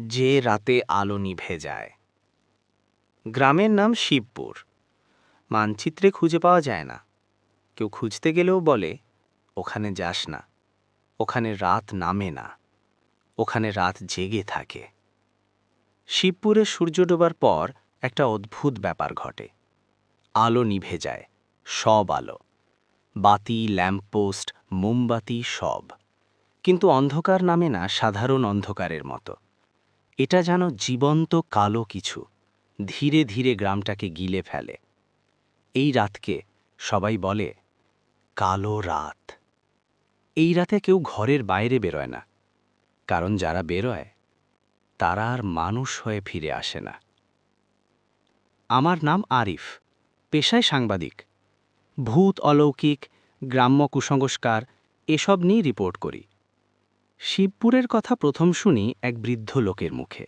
যে রাতে আলো নিভে যায়। গ্রামের নাম শিবপুর। মানচিত্রে খুঁজে পাওয়া যায় না। কেউ খুঁজতে গেলেও বলে, ওখানে যাস না। ওখানে রাত নামে না। ওখানে রাত জেগে থাকে। শিবপুরে সূর্য ডোবার পর একটা অদ্ভুত ব্যাপার ঘটে। আলো নিভে যায়, সব আলো। বাতি, ল্যাম্পপোস্ট, মোমবাতি, সব। কিন্তু অন্ধকার নামে না, সাধারণ অন্ধকারের মতো। এটা যেন জীবন্ত কালো কিছু। ধীরে ধীরে গ্রামটাকে গিলে ফেলে। এই রাতকে সবাই বলে কালো রাত। এই রাতে কেউ ঘরের বাইরে বেরোয় না। কারণ যারা বেরোয়, তারা আর মানুষ হয়ে ফিরে আসে না। আমার নাম আরিফ, পেশায় সাংবাদিক। ভূত, অলৌকিক, গ্রাম্য কুসংস্কার, এসব নিয়ে রিপোর্ট করি। শিবপুরের কথা প্রথম শুনি এক বৃদ্ধ লোকের মুখে।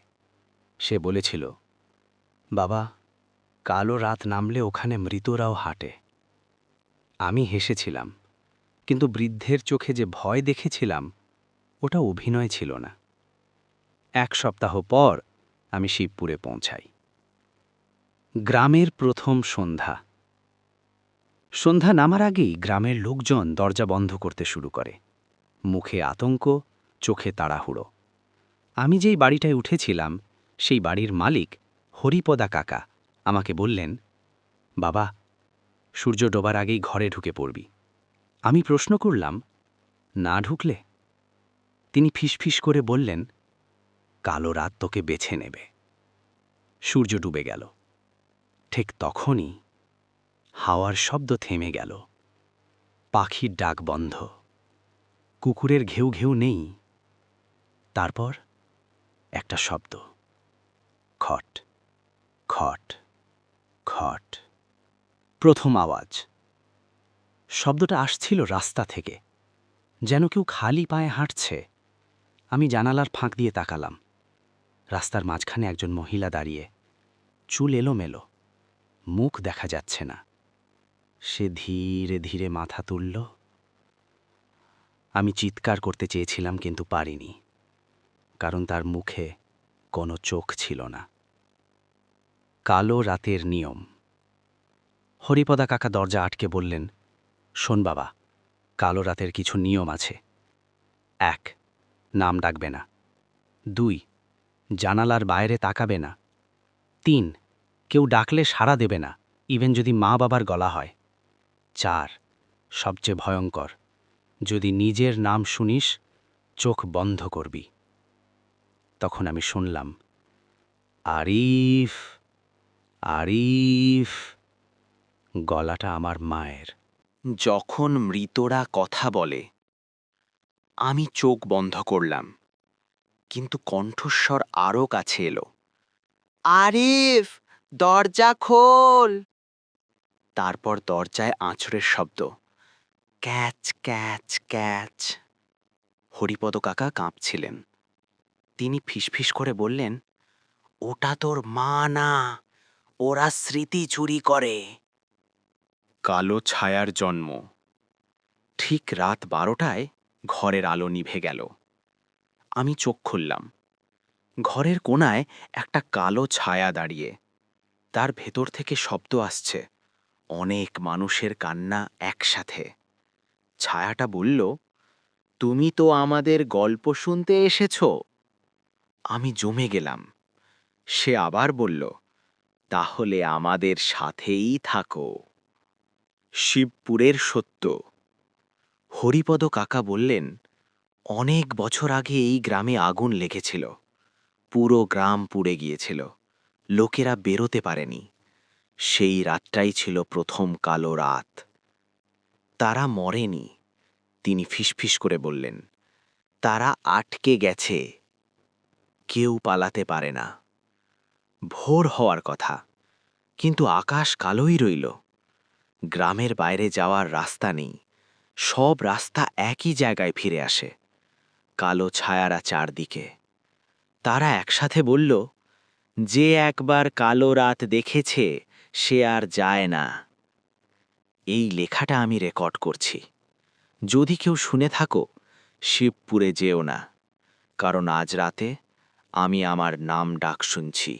সে বলেছিল, বাবা, কালো রাত নামলে ওখানে মৃতরাও হাঁটে। আমি হেসেছিলাম, কিন্তু বৃদ্ধের চোখে যে ভয় দেখেছিলাম, ওটা অভিনয় ছিল না। এক সপ্তাহ পর আমি শিবপুরে পৌঁছাই। গ্রামের প্রথম সন্ধ্যা। সন্ধ্যা নামার আগেই গ্রামের লোকজন দরজা বন্ধ করতে শুরু করে। মুখে আতঙ্ক চোখে তাড়াহুড়ো। আমি যেই বাড়িটায় উঠেছিলাম, সেই বাড়ির মালিক হরিপদা কাকা আমাকে বললেন, বাবা, সূর্য ডোবার আগেই ঘরে ঢুকে পড়বি। আমি প্রশ্ন করলাম, না ঢুকলে? তিনি ফিসফিস করে বললেন, কালো রাত তোকে বেছে নেবে। সূর্য ডুবে গেল। ঠিক তখনই হাওয়ার শব্দ থেমে গেল। পাখির ডাক বন্ধ। কুকুরের ঘেউ ঘেউ নেই। তারপর একটা শব্দ। খট খট খট। প্রথম আওয়াজ। শব্দটা আসছিল রাস্তা থেকে। যেন কেউ খালি পায়ে হাঁটছে। আমি জানালার ফাঁক দিয়ে তাকালাম। রাস্তার মাঝখানে একজন মহিলা দাঁড়িয়ে। চুল এলোমেলো। মুখ দেখা যাচ্ছে না। সে ধীরে ধীরে মাথা তুলল। আমি চিৎকার করতে চেয়েছিলাম কিন্তু পারিনি। কারণ তার মুখে কোনো চোখ ছিল না। কালো রাতের নিয়ম। হরিপদা কাকা দরজা আটকে বললেন, শোন বাবা, কালো রাতের কিছু নিয়ম আছে। এক, নাম ডাকবে না। দুই, জানালার বাইরে তাকাবে না। তিন, কেউ ডাকলে সাড়া দেবে না, ইভেন যদি মা বাবার গলা হয়। চার, সবচেয়ে ভয়ঙ্কর, যদি নিজের নাম শুনিস, চোখ বন্ধ করবি। তখন আমি শুনলাম, আরিফ আরিফ, গলাটা আমার মায়ের। যখন মৃতরা কথা বলে, আমি চোখ বন্ধ করলাম, কিন্তু কণ্ঠস্বর আরও কাছে এলো, আরিফ, দরজা খোল। তারপর দরজায় আঁচড়ের শব্দ, ক্যাচ ক্যাচ ক্যাচ। হরিপদ কাকা কাঁপছিলেন। তিনি ফিসফিস করে বললেন, ওটা তোর মা না, ওরা স্মৃতি চুরি করে। কালো ছায়ার জন্ম। ঠিক রাত বারোটায় ঘরের আলো নিভে গেল। আমি চোখ খুললাম। ঘরের কোণায় একটা কালো ছায়া দাঁড়িয়ে। তার ভেতর থেকে শব্দ আসছে। অনেক মানুষের কান্না একসাথে। ছায়াটা বলল, তুমি তো আমাদের গল্প শুনতে এসেছ। আমি জমে গেলাম। সে আবার বলল, তাহলে আমাদের সাথেই থাকো। শিবপুরের সত্য। হরিপদ কাকা বললেন, অনেক বছর আগে এই গ্রামে আগুন লেগেছিল। পুরো গ্রাম পুড়ে গিয়েছিল। লোকেরা বেরোতে পারেনি। সেই রাতটাই ছিল প্রথম কালো রাত। তারা মরেনি। তিনি ফিসফিস করে বললেন, তারা আটকে গেছে। কেউ পালাতে পারে না। ভোর হওয়ার কথা, কিন্তু আকাশ কালোই রইল। গ্রামের বাইরে যাওয়ার রাস্তা নেই, সব রাস্তা একই জায়গায় ফিরে আসে, কালো ছায়ারা চারদিকে। তারা একসাথে বলল, যে একবার কালো রাত দেখেছে, সে আর যায় না। এই লেখাটা আমি রেকর্ড করছি। যদি কেউ শুনে থাকো, শিবপুরে যেও না, কারণ আজ রাতে আমি আমার নাম ডাক শুনছি।